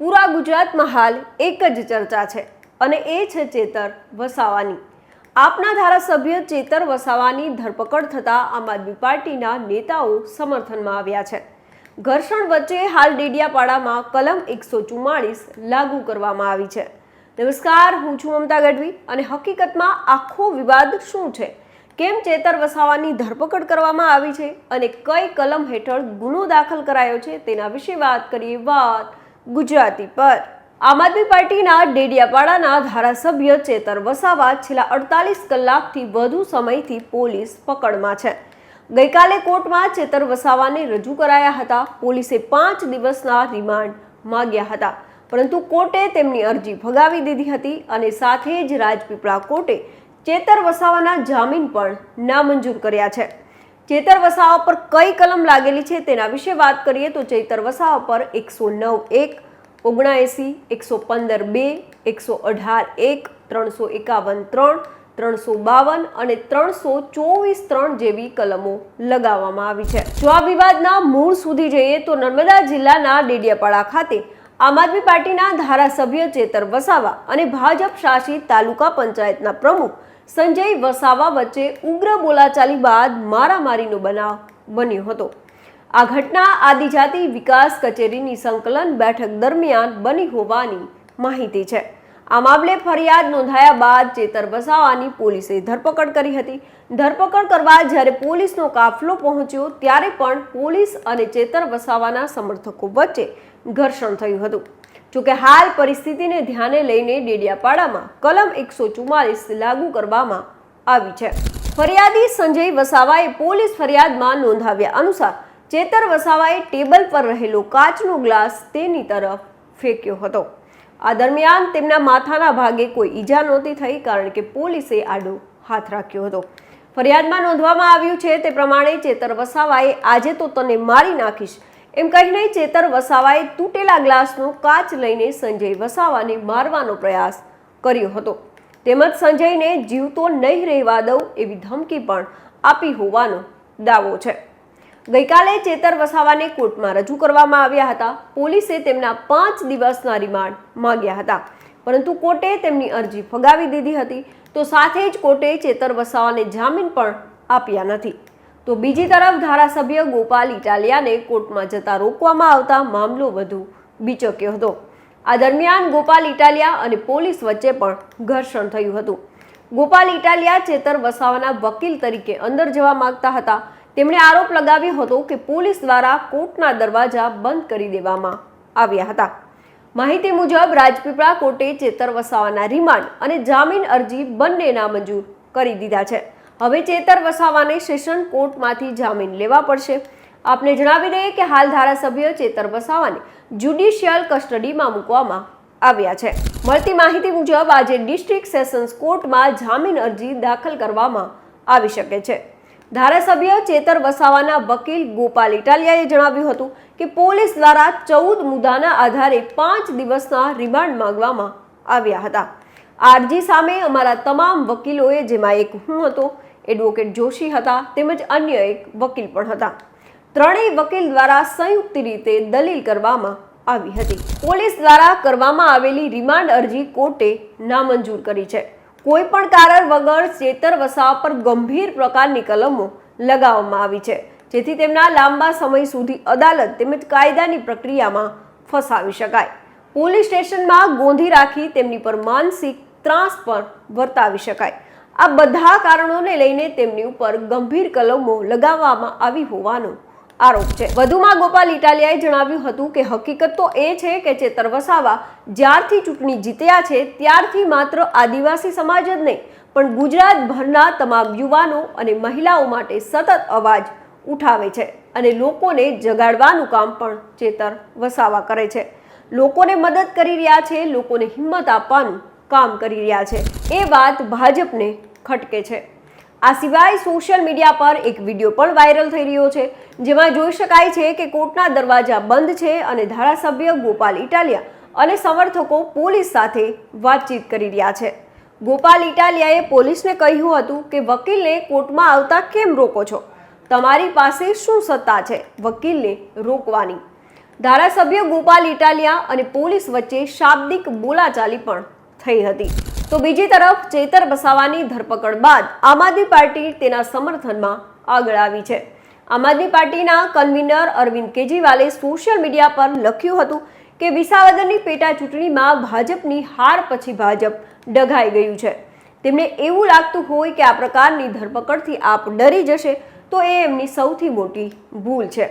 પૂરા ગુજરાતમાં હાલ એક જ ચર્ચા છે અને એ છે ચેતર વસાવાની. આપના ધારાસભ્ય ચેતર વસાવાની ધરપકડ થતાં આમ આદમી પાર્ટીના નેતાઓ સમર્થનમાં આવ્યા છે. ઘર્ષણ વચ્ચે હાલ ડેડિયાપાડામાં કલમ એકસો ચુમ્માળીસ લાગુ કરવામાં આવી છે. નમસ્કાર, હું છું મમતા ગઢવી અને હકીકતમાં આખો વિવાદ શું છે? કેમ ચેતર વસાવાની ધરપકડ કરવામાં આવી છે અને કઈ કલમ હેઠળ ગુનો દાખલ કરાયો છે તેના વિશે વાત કરીએ વાત ગુજરાતી પર. આમ આદમી પાર્ટીના ડેડિયાપાડાના ધારાસભ્ય ચેતર વસાવા છેલ્લા અડતાલીસ કલાકથી વધુ સમયથી પોલીસ પકડમાં છે. ગઈકાલે કોર્ટમાં ચેતર વસાવાને રજૂ કરાયા હતા. પોલીસે પાંચ દિવસના રિમાન્ડ માંગ્યા હતા. પરંતુ કોર્ટે તેમની અરજી ફગાવી દીધી હતી અને સાથે જ રાજપીપળા કોર્ટે ચેતર વસાવાના જામીન પણ નામંજૂર કર્યા છે. ચેતર વસાવા પર કઈ કલમ લાગેલી છે તેના વિશે વાત કરીએ તો ચેતર વસાવા પર એકસો નવ એક, ઓગણએંસી, એકસો પંદર બે, એકસો અઢાર એક, ત્રણસો એકાવન ત્રણ, ત્રણસો બાવન અને ત્રણસો ચોવીસ ત્રણ જેવી કલમો લગાવવામાં આવી છે. જો આ વિવાદના મૂળ સુધી જઈએ તો નર્મદા જિલ્લાના ડેડિયાપાડા ખાતે આમ આદમી પાર્ટીના ધારાસભ્ય ચેતર વસાવા અને ભાજપ શાસિત તાલુકા પંચાયતના પ્રમુખ સંજય વસાવા વચ્ચે ઉગ્ર બોલાચાલી બાદ મારામારીનો બનાવ બન્યો હતો. આ ઘટના આદિજાતિ વિકાસ કચેરીની સંકલન બેઠક દરમિયાન બની હોવાની માહિતી છે. આ મામલે ફરિયાદ નોંધાયા બાદ ચેતર વસાવાની પોલીસે ધરપકડ કરી હતી. ધરપકડ કરવા જ્યારે પોલીસનો કાફલો પહોંચ્યો ત્યારે પણ પોલીસ અને ચેતર વસાવાના સમર્થકો વચ્ચે ઘર્ષણ થયું હતું. જોકે હાલ પરિસ્થિતિને ધ્યાને લઈને ડેડિયાપાડામાં કલમ એકસો ચુમ્માલીસ લાગુ કરવામાં આવી છે. ફરિયાદી સંજય વસાવાએ પોલીસ ફરિયાદમાં નોંધાવ્યા અનુસાર ચેતર વસાવાએ ટેબલ પર રહેલો કાચનો ગ્લાસ તેની તરફ ફેંક્યો હતો. આ દરમિયાન તેમના માથાના ભાગે કોઈ ઈજા નહોતી થઈ કારણ કે પોલીસે આડો હાથ રાખ્યો હતો. ફરિયાદમાં નોંધવામાં આવ્યું છે તે પ્રમાણે ચેતર વસાવાએ આજે તો તને મારી નાખીશ એમ કહીને ચેતર વસાવાએ તૂટેલા ગ્લાસનો કાચ લઈને સંજય વસાવાને મારવાનો પ્રયાસ કર્યો હતો. તેમજ સંજયને જીવતો નહીં રહેવા દઉં એવી ધમકી પણ આપી હોવાનો દાવો છે. ગઈકાલે ચેતર વસાવાને કોર્ટમાં રજૂ કરવામાં આવ્યા હતા. પોલીસે તેમના પાંચ દિવસના રિમાન્ડ માંગ્યા હતા. પરંતુ કોર્ટે તેમની અરજી ફગાવી દીધી હતી. તો સાથે જ કોર્ટે ચેતર વસાવાને જામીન પણ આપ્યા નથી. તો બીજી તરફ ધારાસભ્ય ગોપાલ ઇટાલિયાને કોર્ટમાં જતા રોકવામાં આવતા મામલો વધુ બીચક્યો હતો. આ દરમિયાન ગોપાલ ઇટાલિયા અને પોલીસ વચ્ચે પણ ઘર્ષણ થયું હતું. ગોપાલ ઇટાલિયા ચેતર વસાવાના વકીલ તરીકે અંદર જવા માંગતા હતા. તેમણે આરોપ લગાવ્યો હતો કે પોલીસ દ્વારા કોર્ટના દરવાજા બંધ કરી દેવામાં આવ્યા હતા. માહિતી મુજબ રાજપીપળા કોર્ટે ચેતર વસાવાના રિમાન્ડ અને જામીન અરજી બંને નામંજૂર કરી દીધા છે. હવે ચેતર વસાવાને સેશન કોર્ટમાંથી જામીન લેવા પડશે. આપને જણાવી દઈએ કે હાલ ધારાસભ્ય ચેતર વસાવાને જ્યુડિશિયલ કસ્ટડીમાં મૂકવામાં આવ્યા છે. મળતી માહિતી મુજબ આજે ડિસ્ટ્રિક્ટ સેશન્સ કોર્ટમાં જામીન અરજી દાખલ કરવામાં આવી શકે છે. ધારાસભ્ય ચેતર વસાવાના વકીલ ગોપાલ ઇટાલિયાએ જણાવ્યું હતું કે પોલીસ દ્વારા ચૌદ મુદ્દાના આધારે પાંચ દિવસના રિમાન્ડ માંગવામાં આવ્યા હતા. આ અરજી સામે અમારા તમામ વકીલોએ, જેમાં એક હું હતો એડવોકેટ જોશી હતા તેમજ અન્ય એક વકીલ પણ હતા. ત્રણેય વકીલ દ્વારા સંયુક્ત રીતે દલીલ કરવામાં આવી હતી. પોલીસ દ્વારા કરવામાં આવેલી રિમાન્ડ અરજી કોર્ટે નામંજૂર કરી છે. કોઈ પણ કારણ વગર ચેતર વસાવા પર ગંભીર પ્રકારની કલમો લગાવવામાં આવી છે. જેથી તેમના લાંબા સમય સુધી અદાલત તેમજ કાયદાની પ્રક્રિયામાં ફસાવી શકાય. પોલીસ સ્ટેશનમાં ગોંધી રાખી તેમની પર માનસિક ત્રાસ પણ વર્તાવી શકાય. આ બધા કારણોને લઈને તેમની ઉપર ગંભીર કલમો લગાવવામાં આવી હોવાનો આરોપ છે. વધુમાં ગોપાલ ઇટાલિયાએ જણાવ્યું હતું કે હકીકત તો એ છે કે ચેતર વસાવા જ્યારથી ચૂંટણી જીત્યા છે, ત્યારથી માત્ર આદિવાસી સમાજ જ નહીં, પણ ગુજરાતભરના તમામ યુવાનો અને મહિલાઓ માટે સતત અવાજ ઉઠાવે છે અને લોકોને જગાડવાનું કામ પણ ચેતર વસાવા કરે છે. લોકોને મદદ કરી રહ્યા છે, લોકોને હિંમત આપવાનું કામ કરી રહ્યા છે. એ વાત ભાજપને ખટકે છે. આ સિવાય સોશિયલ મીડિયા પર એક વીડિયો પણ વાયરલ થઈ રહ્યો છે, જેમાં જોઈ શકાય છે કે કોર્ટના દરવાજા બંધ છે અને ધારાસભ્ય ગોપાલ ઇટાલિયા અને સમર્થકો પોલીસ સાથે વાતચીત કરી રહ્યા છે. ગોપાલ ઇટાલિયાએ પોલીસને કહ્યું હતું કે, વકીલને કોર્ટમાં આવતા કેમ રોકો છો? તમારી પાસે શું સત્તા છે? વકીલને રોકવાની. ધારાસભ્ય ગોપાલ ઇટાલિયા અને પોલીસ વચ્ચે શાબ્દિક બોલાચાલી પણ થઈ હતી. તો બીજી તરફ ચેતર વસાવાની ધરપકડ બાદ આમ આદમી પાર્ટી તેના સમર્થનમાં આગળ આવી છે. આમ આદમી પાર્ટીના કન્વીનર અરવિંદ કેજરીવાલે સોશિયલ મીડિયા પર લખ્યું હતું કે વિસાવદરની પેટા ચૂંટણીમાં ભાજપની હાર પછી ભાજપ ડઘાઈ ગયું છે. તેમને એવું લાગતું હોય કે આ પ્રકારની ધરપકડથી આપ ડરી જશે તો એ એમની સૌથી મોટી ભૂલ છે.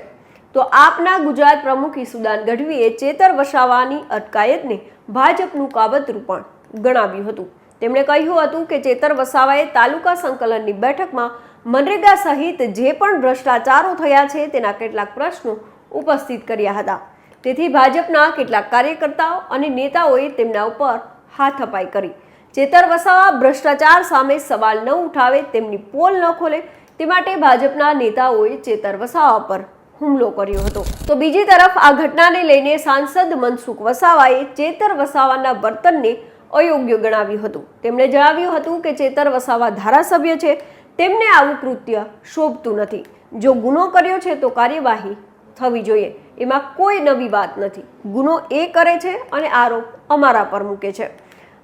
તો આપના ગુજરાત પ્રમુખ ઈસુદાન ગઢવીએ ચેતર વસાવાની અટકાયતને ભાજપનું કાવતરું પણ ગણાવ્યું હતું. તેમણે કહ્યું હતું કે ચેતર વસાવાએ તાલુકા સંકલનની બેઠકમાં મનરેગા સહિત જે પણ ભ્રષ્ટાચારો થયા છે તેના કેટલાક પ્રશ્નો ઉપસ્થિત કર્યા હતા. તેથી ભાજપના કેટલાક કાર્યકર્તાઓ અને નેતાઓએ તેમના ઉપર હાથ અપાઈ કરી. ચેતર વસાવા ભ્રષ્ટાચાર સામે સવાલ ન ઉઠાવે તેમની પોલ ન ખોલે તે માટે ભાજપના નેતાઓએ ચેતર વસાવા પર હુમલો કર્યો હતો. તો બીજી તરફ આ ઘટનાને લઈને સાંસદ મનસુખ વસાવાએ ચેતર વસાવાના વર્તનને અયોગ્ય ગણાવ્યું હતું. તેમણે જણાવ્યું હતું કે ચેતર વસાવા ધારાસભ્ય છે. તેમને આવું કૃત્ય શોભતું નથી. જો ગુનો કર્યો છે તો કાર્યવાહી થવી જોઈએ. એમાં કોઈ નવી વાત નથી. ગુનો એ કરે છે અને આરોપ અમારા પર મૂકે છે.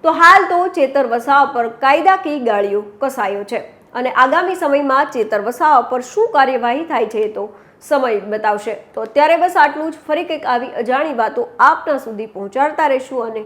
તો હાલ તો ચેતર વસાવા પર કાયદાકીય ગાળીઓ કસાયો છે અને આગામી સમયમાં ચેતર વસાવા પર શું કાર્યવાહી થાય છે તો સમય બતાવશે. તો અત્યારે બસ આટલું જ. ફરી કંઈક આવી અજાણી વાતો આપના સુધી પહોંચાડતા રહેશું અને